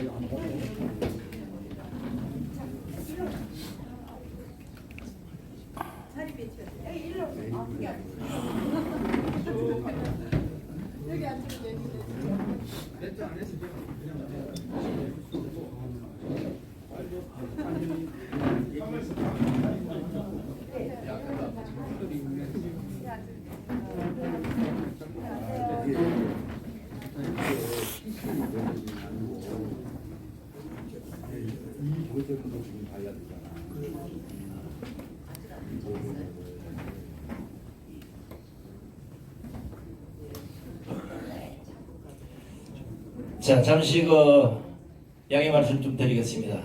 아. 여기 앉으면 되는데. 이 교재도 지금 봐야 되잖아. 자, 잠시 그 양해 말씀 좀 드리겠습니다.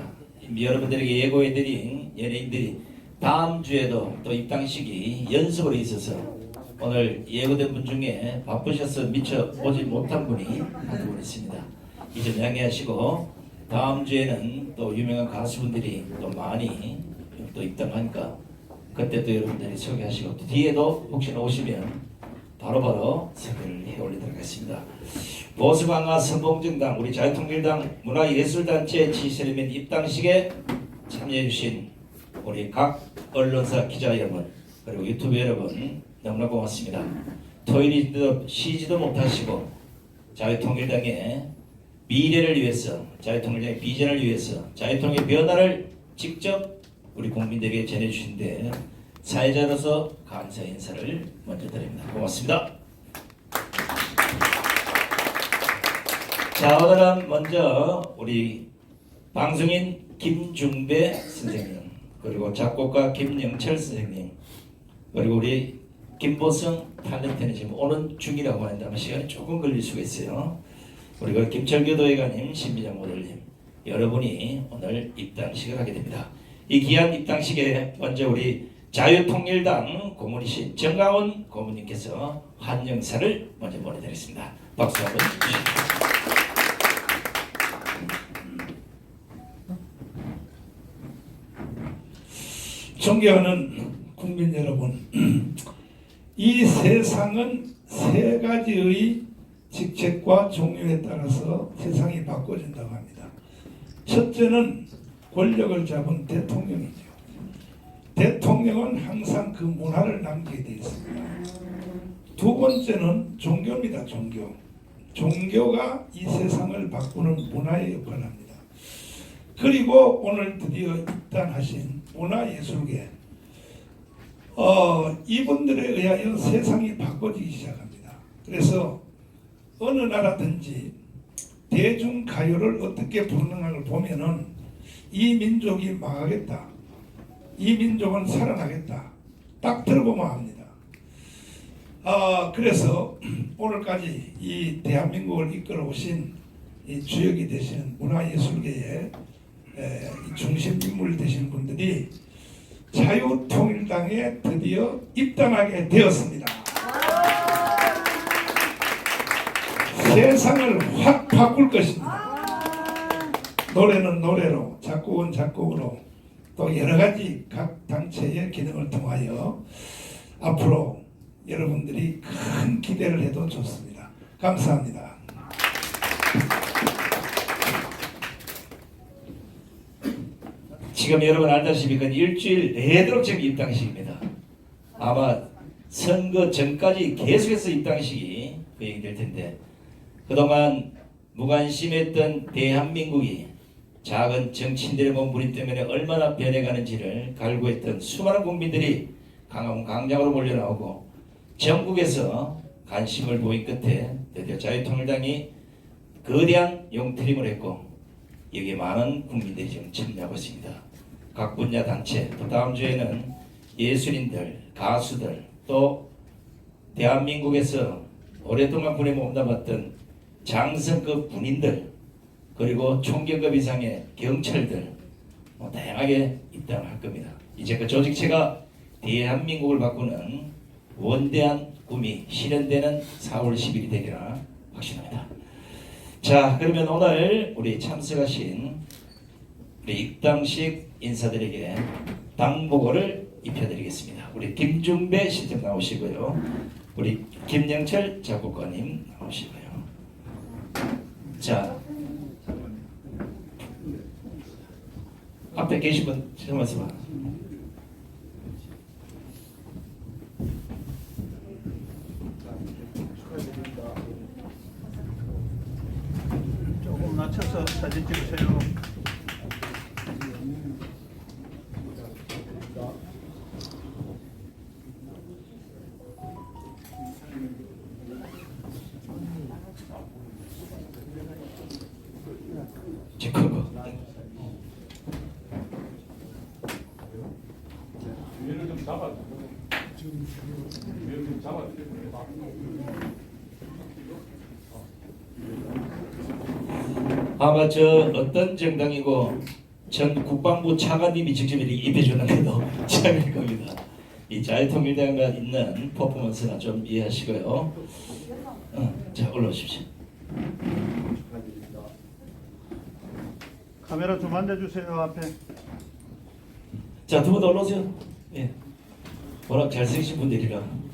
여러분들에게 예고해드린 연예인들이 다음 주에도 또 입당식이 연속으로 있어서 오늘 예고된 분 중에 바쁘셔서 미처 오지 못한 분이 한두 분 있습니다. 이 점 양해하시고 다음 주에는 또 유명한 가수분들이 또 많이 또 입당하니까 그때 또 여러분들이 소개하시고 또 뒤에도 혹시나 오시면 바로바로 소개를 해 올리도록 하겠습니다. 보수방아 선봉정당 우리 자유통일당 문화예술단체 지세리면 입당식에 참여해주신 우리 각 언론사 기자 여러분 그리고 유튜브 여러분 너무나 고맙습니다. 토요일도 쉬지도 못하시고 자유통일당의 미래를 위해서 자유통일당의 비전을 위해서 자유통일 변화를 직접 우리 국민들에게 전해주신데 사회자로서 감사 인사를 먼저 드립니다. 고맙습니다. 자 오늘은 먼저 우리 방송인 김중배 선생님 그리고 작곡가 김영철 선생님 그리고 우리 김보성 탤런트는 지금 오는 중이라고 하는데 시간이 조금 걸릴 수가 있어요. 우리가 김철교 도회관님, 신미장 모델님 여러분이 오늘 입당식을 하게 됩니다. 이 귀한 입당식에 먼저 우리 자유통일당 고문이신 정강훈 고문님께서 환영사를 먼저 보내드리겠습니다. 박수 한번 주시죠. 존경하는 국민 여러분, 이 세상은 세 가지의 직책과 종류에 따라서 세상이 바꿔진다고 합니다. 첫째는 권력을 잡은 대통령이죠. 대통령은 항상 그 문화를 남기게 되어 있습니다. 두 번째는 종교입니다. 종교. 종교가 이 세상을 바꾸는 문화의 역할을 합니다. 그리고 오늘 드디어 입단하신 문화예술계 어, 이분들에 의하여 세상이 바꿔지기 시작합니다. 그래서 어느 나라든지 대중가요를 어떻게 부르는가를 보면은 이 민족이 망하겠다. 이 민족은 살아나겠다. 딱 들어보면 압니다. 아, 그래서 오늘까지 이 대한민국을 이끌어 오신 이 주역이 되시는 문화예술계의 중심 인물 되시는 분들이 자유통일당에 드디어 입당하게 되었습니다. 세상을 확 바꿀 것입니다. 노래는 노래로, 작곡은 작곡으로, 또 여러 가지 각 단체의 기능을 통하여 앞으로 여러분들이 큰 기대를 해도 좋습니다. 감사합니다. 지금 여러분 알다시피 그 일주일 내도록 지금 입당식입니다. 아마 선거 전까지 계속해서 입당식이 거행될 텐데 그동안 무관심했던 대한민국이 작은 정치인들의 몸부림 때문에 얼마나 변해가는지를 갈구했던 수많은 국민들이 강원 강장으로 몰려나오고 전국에서 관심을 보인 끝에 드디어 자유통일당이 거대한 용트림을 했고 여기에 많은 국민들이 지금 참여하고 있습니다. 각 분야 단체 또 다음 주에는 예술인들, 가수들 또 대한민국에서 오랫동안 군에 몸담았던 장성급 군인들 그리고 총경급 이상의 경찰들 뭐 다양하게 입당할 겁니다. 이제 그 조직체가 대한민국을 바꾸는 원대한 꿈이 실현되는 4월 10일이 되리라 확신합니다. 자, 그러면 오늘 우리 참석하신 우리 입당식 인사들에게 당복을 입혀드리겠습니다. 우리 김중배 실장 나오시고요. 우리 김영철 작곡가님 나오시고요. 자, 앞에 계신 분 지금 말씀. 조금 낮춰서 사진 찍으세요. 지금 거. 뒤를 좀 잡아. 뒤를 좀 잡아. 아마 저 어떤 정당이고 전 국방부 차관님이 직접 이렇게 입혀주는 것도 처음일 겁니다. 이 자유통일당과 있는 퍼포먼스나 좀 이해하시고요. 어, 자 올라오십시오. 카메라 좀 앉아주세요 앞에. 자두분더 올라오세요. 예. 워낙 잘생기신 분들이라.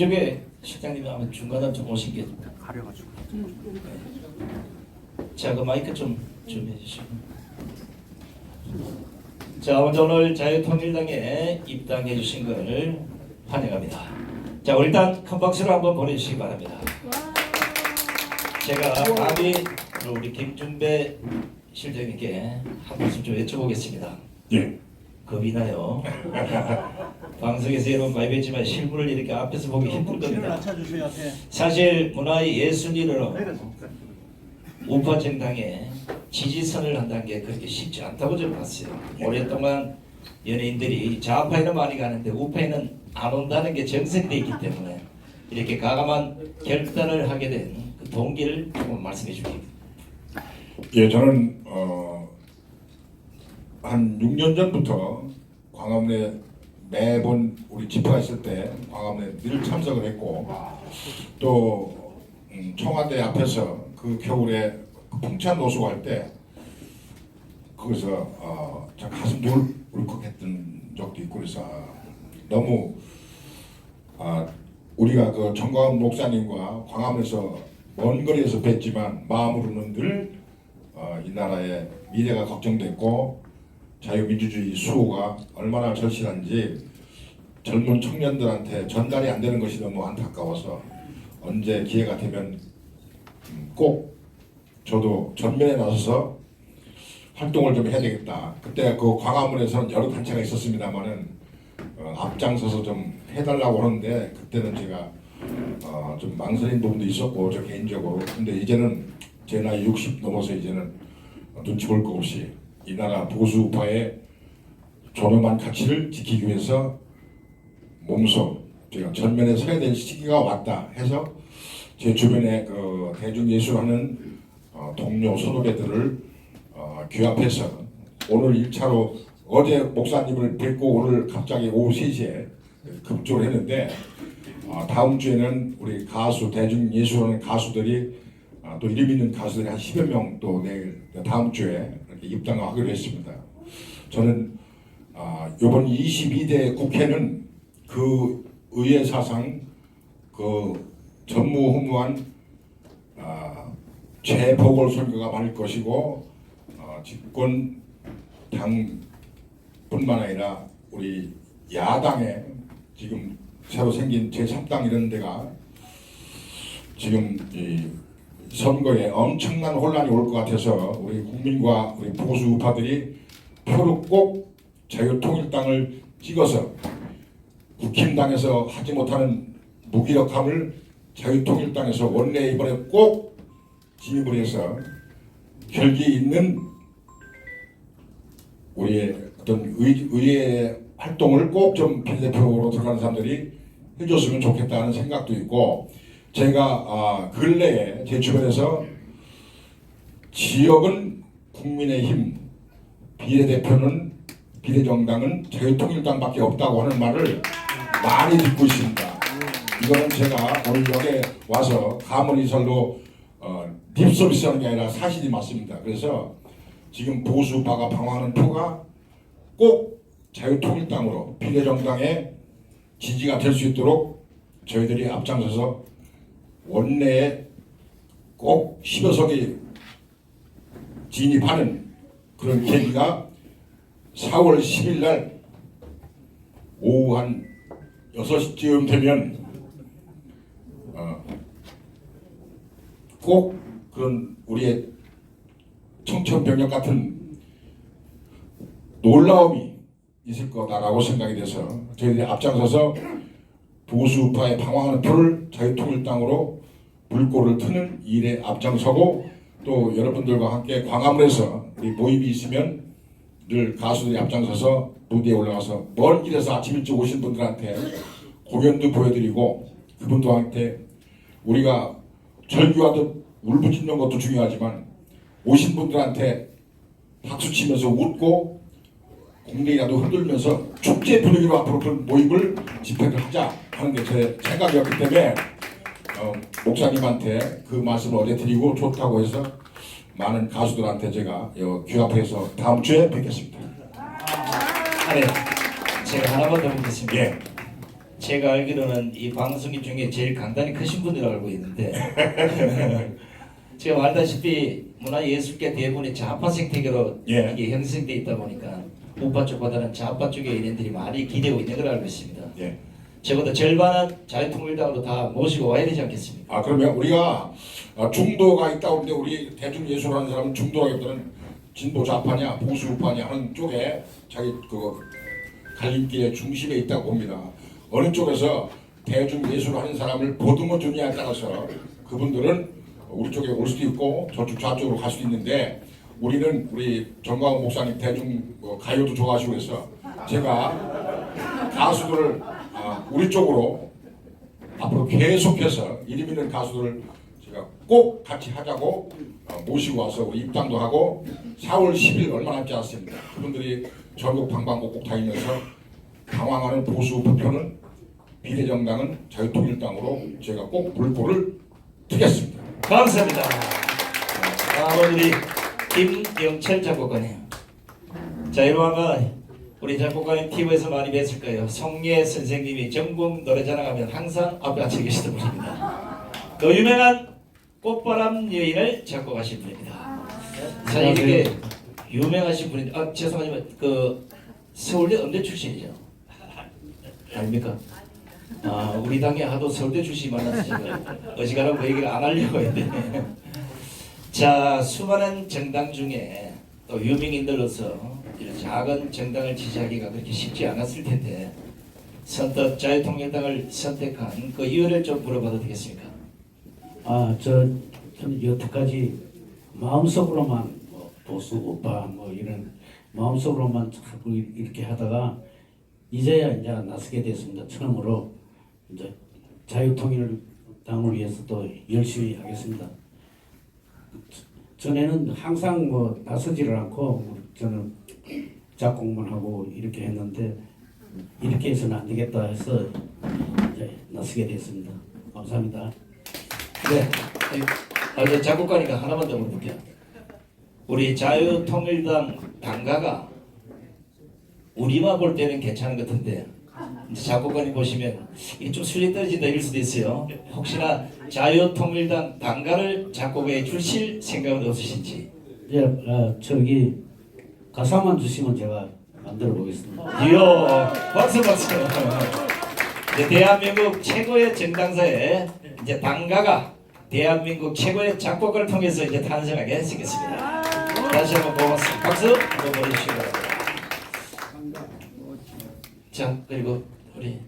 김종배 실장님 아마 중간에 좀 오신 게 가려가지고. 자, 그 마이크 좀 준비해 주시고. 자, 먼저 오늘 자유통일당에 입당해 주신 것을 환영합니다. 자, 우리 일단 큰 박수로 한번 보내주시기 바랍니다. 제가 감히 우리 김준배 실장님께 한 말씀 좀 여쭤보겠습니다. 예. 겁이 나요. 방송에서 여러분 많이 뵀지만 실물을 이렇게 앞에서 보기. 낮춰주세요 앞에. 사실 문화의 예술인으로. 우파 정당에 지지선을 한다는 게 그렇게 쉽지 않다고 저는 봤어요. 오랫동안 연예인들이 좌파에는 많이 가는데 우파에는 안 온다는 게 정설이 돼 있기 때문에 이렇게 가감한 결단을 하게 된 그 동기를 조금 말씀해 주십시오. 예, 저는 어, 한 6년 전부터 광화문에 매번 우리 집회가 있을 때 광화문에 늘 참석을 했고 또 음, 청와대 앞에서 그 겨울에 그 풍찬 노숙할 때 거기서 어, 참 가슴 울, 울컥했던 적도 있고 그래서 아, 너무 아, 우리가 그 정광훈 목사님과 광화문에서 먼 거리에서 뵀지만 마음으로는 늘 어, 이 나라의 미래가 걱정됐고 자유민주주의 수호가 얼마나 절실한지 젊은 청년들한테 전달이 안 되는 것이 너무 안타까워서 언제 기회가 되면 음, 꼭 저도 전면에 나서서 활동을 좀 해야 되겠다. 그때 그 광화문에서는 여러 단체가 있었습니다만은 어, 앞장서서 좀 해달라고 하는데 그때는 제가 어, 좀 망설인 부분도 있었고 저 개인적으로 근데 이제는 제 나이 60 넘어서 이제는 눈치 볼 거 없이 이 나라 보수 우파의 존엄한 가치를 지키기 위해서 몸소 제가 전면에 서야 될 시기가 왔다 해서 제 주변에 그 대중 예술하는 어, 동료 선후배들을 어, 규합해서 오늘 1차로 어제 목사님을 뵙고 오늘 갑자기 오후 3시에 급조를 했는데 어, 다음 주에는 우리 가수 대중 예술하는 가수들이 아, 또 이름 있는 가수들이 한 10여 명 또 내일 다음 주에 입당을 하기로 했습니다. 저는 아, 이번 22대 국회는 그 의회 사상 그 전무후무한 아, 재보궐선거가 많을 것이고 어, 집권 당뿐만 아니라 우리 야당에 지금 새로 생긴 제3당 이런 데가 지금 이 선거에 엄청난 혼란이 올 것 같아서 우리 국민과 우리 보수 우파들이 표를 꼭 자유통일당을 찍어서 국힘당에서 하지 못하는 무기력함을 자유통일당에서 원내 이번에 꼭 진입을 해서 혈기 있는 우리의 어떤 의, 의회 활동을 꼭 좀 비례대표로 들어가는 사람들이 해줬으면 좋겠다는 생각도 있고 제가 아, 근래에 제 주변에서 지역은 국민의힘 비례대표는 비례정당은 자유통일당밖에 없다고 하는 말을 많이 듣고 있습니다. 이거는 제가 오늘 여기 와서 가문이설로 어, 립서비스 하는 게 아니라 사실이 맞습니다. 그래서 지금 보수파가 방황하는 표가 꼭 자유통일당으로 비례정당의 지지가 될 수 있도록 저희들이 앞장서서 원내에 꼭 10여 석이 진입하는 그런 계기가 4월 10일 날 오후 한 6시쯤 되면 어, 꼭 그런 우리의 청천벽력 같은 놀라움이 있을 거다라고 생각이 돼서 저희들이 앞장서서 보수파의 방황하는 표를 자유통일당으로 불꽃을 트는 일에 앞장서고 또 여러분들과 함께 광화문에서 모임이 있으면 늘 가수들이 앞장서서 무대에 올라가서 먼 길에서 아침 일찍 오신 분들한테 공연도 보여드리고 그분들한테 우리가 절규하듯 울부짖는 것도 중요하지만 오신 분들한테 박수 치면서 웃고 공대이라도 흔들면서 축제 분위기로 앞으로 그런 모임을 집회를 하자 하는 게 제 생각이었기 때문에 어, 목사님한테 그 말씀을 어제 드리고 좋다고 해서 많은 가수들한테 제가 어, 귀합해서 다음 주에 뵙겠습니다. 아, 네. 제가 하나만 더 묻겠습니다. 예. 제가 알기로는 이 방송인 중에 제일 강단이 크신 분으로 알고 있는데 제가 알다시피 문화예술계 대부분이 좌파 생태계로 예. 이게 형성돼 있다 보니까 우파 쪽보다는 좌파 쪽의 인연들이 많이 기대고 있는 걸 알고 있습니다. 예. 적어도 절반은 자유통일당으로 다 모시고 와야 되지 않겠습니까? 아 그러면 우리가 어, 중도가 있다 근데 우리 대중 예술하는 사람은 중도라기보다는 진보 좌파냐 보수 우파냐 하는 쪽에 자기 그 갈림길의 중심에 있다고 봅니다. 어느 쪽에서 대중 예술 하는 사람을 보듬어 주냐에 따라서 그분들은 우리 쪽에 올 수도 있고 저쪽 좌쪽으로 갈 수도 있는데 우리는 우리 정광훈 목사님 대중 뭐 가요도 좋아하시고 해서 제가 가수들을 아, 우리 쪽으로 앞으로 계속해서 이름 있는 가수들을 제가 꼭 같이 하자고 어, 모시고 와서 우리 입당도 하고 4월 10일 얼마 남지 않았습니다. 그분들이 전국 방방곡곡 다니면서 방황하는 보수 부표는 비례정당은 자유통일당으로 제가 꼭 불보를 트겠습니다. 감사합니다. 다음은 우리 김영철 작곡가님. 자, 이러면 우리 작곡가님 TV에서 많이 뵀을 거예요. 송예 선생님이 전국 노래자랑 하면 항상 앞에 앉아 계시던 분입니다. 그 유명한 꽃바람 여인을 작곡하신 분입니다. 자, 이게 유명하신 분인데, 아, 죄송하지만 그 서울대 음대 출신이죠. 아닙니까? 아, 우리 당에 하도 서울대 출신이 많아서 제가 어지간하면 그 얘기를 안 하려고 했는데. 자, 수많은 정당 중에 또 유명인들로서 이런 작은 정당을 지지하기가 그렇게 쉽지 않았을 텐데 선뜻 자유통일당을 선택한 그 이유를 좀 물어봐도 되겠습니까? 아, 저, 저는 여태까지 마음속으로만 뭐 보수 오빠 뭐 이런 마음속으로만 자꾸 이렇게 하다가 이제야 이제 나서게 됐습니다. 처음으로 이제 자유통일당을 위해서 또 열심히 하겠습니다. 전에는 항상 뭐 나서지를 않고 저는 작곡만 하고 이렇게 했는데 이렇게 해서는 안 되겠다 해서 이제 나서게 됐습니다. 감사합니다. 네. 아, 저 작곡가니까 하나만 더 물어볼게요. 우리 자유통일당 당가가 우리만 볼 때는 괜찮은 것 같은데 이제 작곡가님 보시면 이게 좀 순위 떨어진다 이럴 수도 있어요. 혹시나 자유통일당 당가를 작곡해 주실 생각은 없으신지? 예, 어, 저기 가사만 주시면 제가 만들어 보겠습니다. 이야 박수 박수. 이제 대한민국 최고의 정당사에 이제 당가가 대한민국 최고의 작곡가를 통해서 이제 탄생하게 생겼습니다. 다시 한번 고맙습니다. 박수 한번 보내주시기 바랍니다. 자 그리고 우리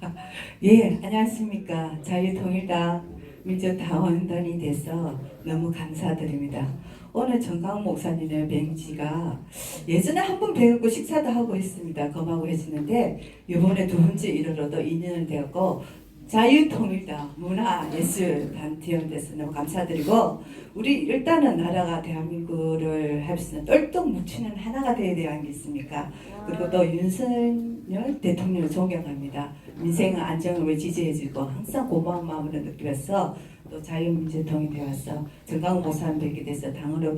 예, 안녕하십니까. 자유통일당 민주당원단이 돼서 너무 감사드립니다. 오늘 정강 목사님의 맹지가 예전에 한 번 배우고 식사도 하고 있습니다. 검하고 해주는데 이번에 두 번째 일으로도 인연을 되었고 자유통일당 문화예술단체원 돼서 너무 감사드리고 우리 일단은 나라가 대한민국을 할수 있는 똘똘 뭉치는 하나가 되어야 되지 않겠습니까? 그리고 또 윤선 윤석열 대통령을 존경합니다. 민생 안정을 위해 지지해주고 항상 고마운 마음으로 느끼면서 또 자유민주통이 되어서 정강 목사님 뵙게 돼서 당으로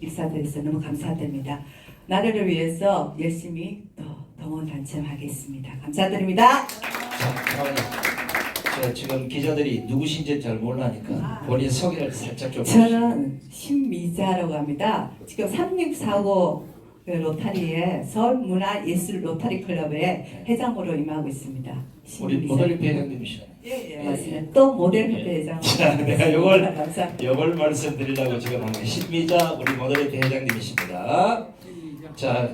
입사돼서 너무 감사드립니다. 나라를 위해서 열심히 또 동원 단체하겠습니다. 감사드립니다. 자, 지금 기자들이 누구신지 잘 몰라니까 본인 소개를 살짝 좀. 저는 신미자라고 합니다. 지금 3645 그 로타리에 서울문화예술 로타리 클럽의 회장으로 임하고 있습니다. 우리 신미자. 모델리피 회장님이시네. 예, 예, 맞습니다. 또 모델 회장. 자, 내가 요걸 감사합니다. 이걸 말씀드리려고 지금 한 게 신미자 우리 모델의 회장님이십니다. 자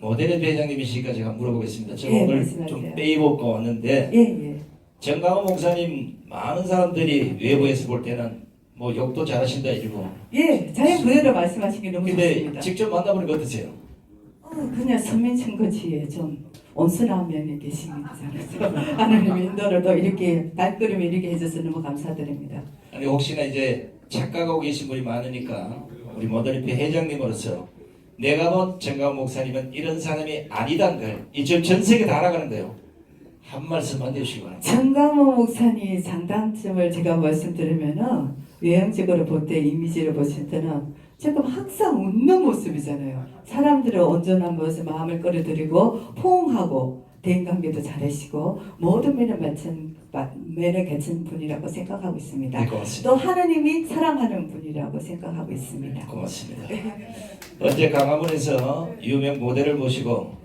모델의 회장님이시니까 제가 물어보겠습니다. 제가 예. 좀 빼입고 왔는데 예, 예. 정강호 목사님 많은 사람들이 외부에서 볼 때는 뭐 욕도 잘하신다 이러고 예, 자연 부여로 말씀하신 게 너무 근데 좋습니다. 직접 만나보니까 어떠세요? 어, 그냥 선민천거지에 좀 온순한 면이 계십니다. 하나님의 인도를 또 이렇게 발걸음 이렇게 해줘서 너무 감사드립니다. 아니 혹시나 이제 착각하고 계신 분이 많으니까 우리 모델리피 회장님으로서 내가 본 정강호 목사님은 이런 사람이 아니다는 걸 이제 전 세계 다 알아가는 거예요. 한 말씀만 해주시기 바랍니다. 정강호 목사님 장단점을 제가 말씀드리면은 외형적으로 볼 때 이미지를 보실 때는 조금 항상 웃는 모습이잖아요. 사람들을 온전한 모습 마음을 끌어들이고 포옹하고 대인관계도 잘하시고 모든 면을 맞춘 마- 면을 갖춘 분이라고 생각하고 있습니다. 네, 고맙습니다. 또 하느님이 사랑하는 분이라고 생각하고 있습니다. 고맙습니다. 어제 강화문에서 유명 모델을 모시고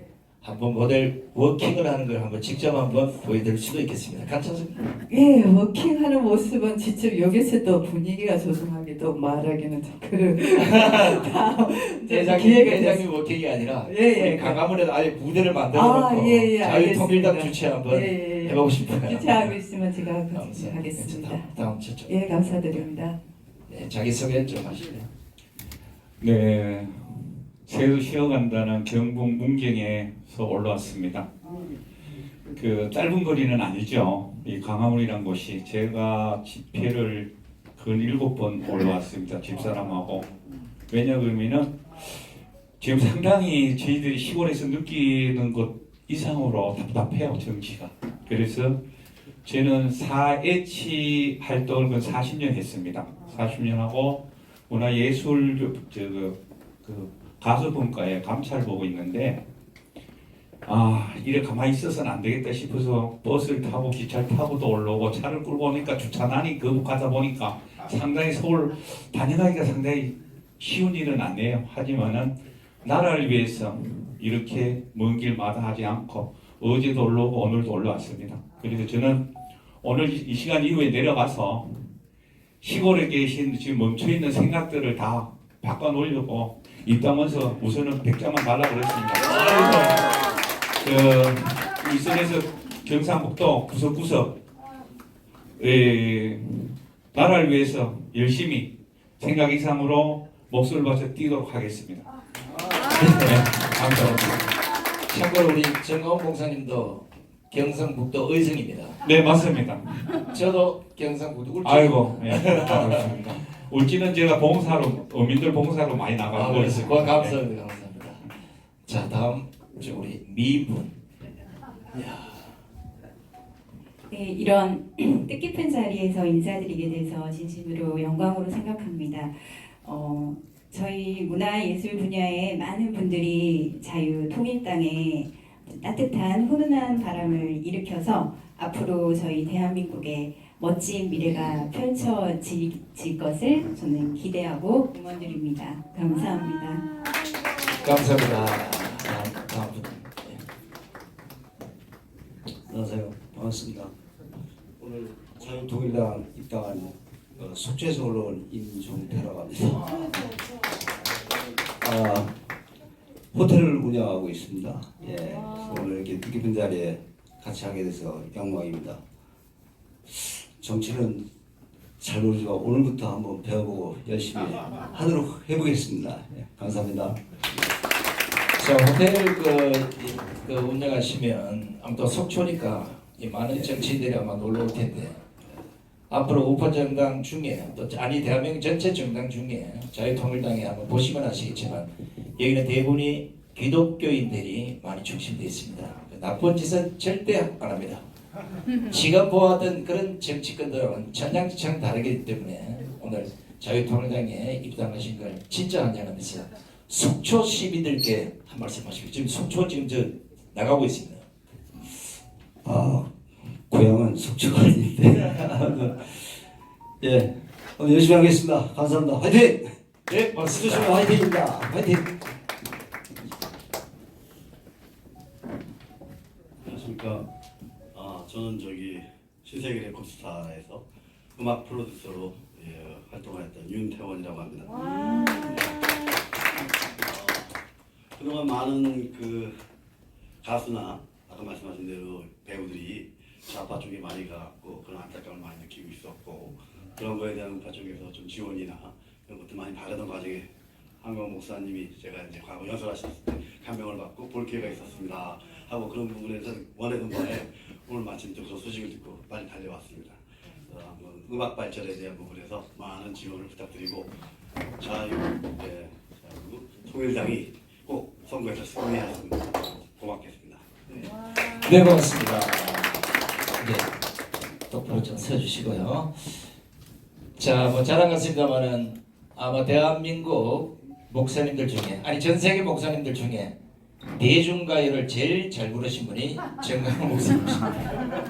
한번 모델 워킹을 하는 걸 한번 직접 한번 보여드릴 수도 있겠습니다. 괜찮습니까? 예, 워킹하는 모습은 직접 여기서도 분위기가 조성하게 또 말하기는 좀 그런 대장님, 기회가 대장님 워킹이 아니라 예, 예. 우리 강화문에도 아예 무대를 만들어 아, 놓고 예, 예, 자유통일당. 주최 한번 예, 예, 예. 해보고 싶어요. 주최하고 있으면 제가 감사합니다. 하겠습니다. 다음, 다음 저쪽. 예, 감사드립니다. 네, 자기 소개 좀 하실래요? 네, 새우 쉬어간다는 경북 문경에서 올라왔습니다. 그 짧은 거리는 아니죠. 이 강화문이란 곳이 제가 집회를 근 일곱 번 올라왔습니다. 집사람하고 왜냐 그러면은 지금 상당히 저희들이 시골에서 느끼는 것 이상으로 답답해요 정치가. 그래서 저는 4H 활동을 그 40년 했습니다. 40년 하고 문화예술 저그 그 가수분과에 감찰 보고 있는데 아 이래 가만히 있어서는 안 되겠다 싶어서 버스를 타고 기차를 타고도 올라오고 차를 끌고 오니까 주차난이 거북하다 보니까 상당히 서울 다녀가기가 상당히 쉬운 일은 아니에요. 하지만은 나라를 위해서 이렇게 먼 길 마다 하지 않고 어제도 올라오고 오늘도 올라왔습니다. 그래서 저는 오늘 이 시간 이후에 내려가서 시골에 계신 지금 멈춰 있는 생각들을 다 바꿔놓으려고 입당원서 우선은 100장만 달라고 그랬습니다. 그 일선에서 경상북도 구석구석 에, 나라를 위해서 열심히 생각 이상으로 목소리를 바쳐 뛰도록 하겠습니다. 네, 감사합니다. 참고로 우리 정가원 목사님도 경상북도 의성입니다. 네, 맞습니다. 저도 경상북도 울진. 아이고, 예, 반갑습니다. 울지는 제가 봉사로, 어민들 봉사로 많이 아, 나가고 그래서 있습니다. 감사합니다. 감사합니다. 자, 다음 저 우리 미분. 네, 이런 뜻깊은 자리에서 인사드리게 돼서 진심으로 영광으로 생각합니다. 어, 저희 문화예술 분야에 많은 분들이 자유 통일당에 따뜻한 훈훈한 바람을 일으켜서 앞으로 저희 대한민국의 멋진 미래가 펼쳐질 것을 저는 기대하고 응원드립니다. 감사합니다. 감사합니다. 다음, 다음 분. 네. 안녕하세요. 반갑습니다. 오늘 자유통일당 입당한 어, 속죄에서 올라온 임종태라고 합니다. 아, 호텔을 운영하고 있습니다. 예, 오늘 이렇게 뜻깊은 자리에 같이 하게 돼서 영광입니다. 정치는 잘 모르지만 오늘부터 한번 배워보고 열심히 하도록 해보겠습니다. 예, 감사합니다. 자, 호텔 그, 이- 그 운영하시면 아무튼 속초니까 이 많은 정치인들이 아마 놀러 올 텐데 앞으로 우파 정당 중에 또 아니 대한민국 전체 정당 중에 자유통일당에 한번 보시면 아시겠지만 여기는 대부분이 기독교인들이 많이 중심되어 있습니다. 나쁜 짓은 절대 안 합니다. 지금 보았던 그런 정치권들은 천장지창 다르기 때문에 오늘 자유통일당에 입당하신 걸 진짜 환영합니다. 속초 시민들께 한 말씀 하시고 지금 속초 지금 저 나가고 있습니다. 아, 고향은 속초가 아닌데. 예, 오늘 열심히 하겠습니다. 감사합니다. 화이팅! 네, 박수 주시면. 화이팅입니다. 화이팅! 안녕하십니까. 아, 저는 저기 신세계 레코스타에서 음악 프로듀서로 예, 활동하였던 윤태원이라고 합니다. 어, 그동안 많은 그 가수나 아까 말씀하신 대로 배우들이 좌파 쪽에 많이 가고 그런 안타까움을 많이 느끼고 있었고 그런 거에 대한 우파 쪽에서 좀 지원이나 그런 것들 많이 바라던 과정에 한강 목사님이 제가 이제 과거 연설하셨을 때 감명을 받고 볼 기회가 있었습니다 하고 그런 부분에서 원하던 바에 오늘 마침 또 그런 소식을 듣고 빨리 달려왔습니다. 그래서 한번 음악 발전에 대한 부분에서 많은 지원을 부탁드리고 자유, 예, 자유 통일당이 꼭 선거에서 승리하시면 고맙겠습니다. 네. 네, 고맙습니다. 네, 똑바로 좀 서주시고요. 자, 뭐 자랑 같습니다만은 아마 대한민국 목사님들 중에 아니 전 세계 목사님들 중에 대중가요를 제일 잘 부르신 분이 정강 목사님이십니다.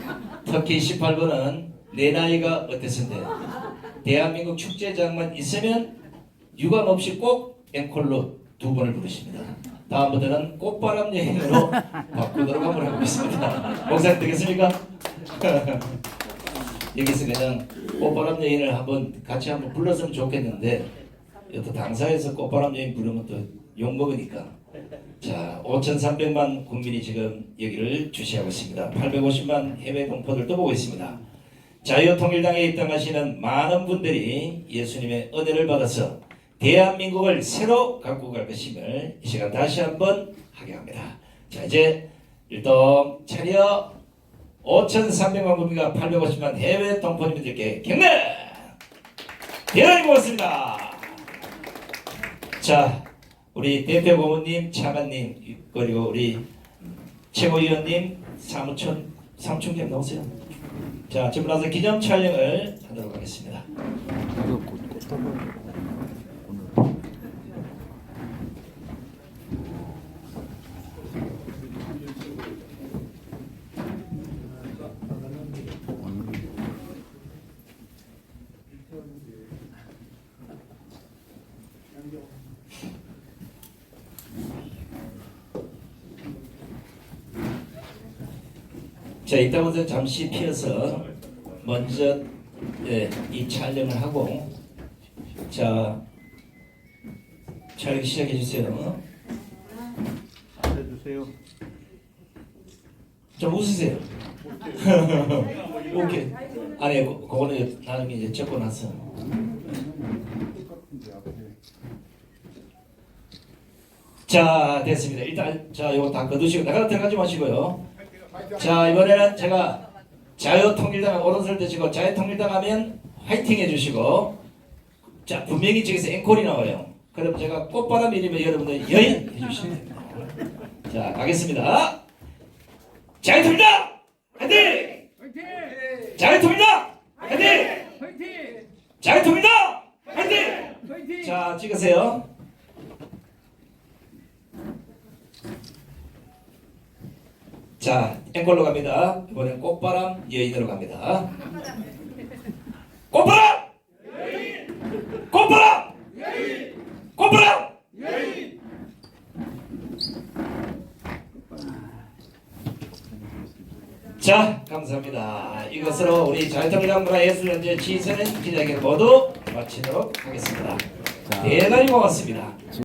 특히 18번은 내 나이가 어땠는데 대한민국 축제장만 있으면 유감 없이 꼭 앵콜로 두 번을 부르십니다. 다음부터는 꽃바람 여행으로 바꾸도록 한번 해보겠습니다. 목사님 되겠습니까? 여기서 그냥 꽃바람 여인을 한번 같이 한번 불렀으면 좋겠는데 또 당사에서 꽃바람 여인 부르면 또 욕먹으니까 자 5,300만 국민이 지금 여기를 주시하고 있습니다. 850만 해외 동포들도 보고 있습니다. 자유통일당에 입당하시는 많은 분들이 예수님의 은혜를 받아서 대한민국을 새로 갖고 갈 것임을 이 시간 다시 한번 하게합니다. 자 이제 일동 차려 5,300만 국민과 850만 해외 동포님들께 격려 대단히 고맙습니다. 자 우리 대표 고문님, 차관님 그리고 우리 최고위원님, 사무총 사무총장 나오세요. 자 지금 나서 기념 촬영을 하도록 하겠습니다. 자 이따부터 잠시 피어서 먼저 예, 이 촬영을 하고 자 촬영 시작해 주세요. 앉아주세요. 좀 웃으세요. 오케이. 아니 그- 그거는 나중에 이제 적고 나서. 자 됐습니다. 일단 자 이거 다 거두시고 나가 들어가지 마시고요. 자 이번에는 제가 자유통일당 오른손 드시고 자유통일당 하면 화이팅 해주시고 자 분명히 저기서 앵콜이 나와요. 그럼 제가 꽃바람 이름에 여러분들 여인 해주시면 됩니다. 자 가겠습니다. 자유통일당 화이팅! 자유통일당 화이팅! 자유통일당 화이팅! 자 찍으세요. 자, 앵콜로 갑니다. 이번엔 꽃바람 여인으로 갑니다. 꽃바람! 꽃바람! 꽃바람! 자, 감사합니다. 이것으로 우리 자유통일당 문화예술연재 지선은 기자회견 모두 마치도록 하겠습니다. 대단히 고맙습니다.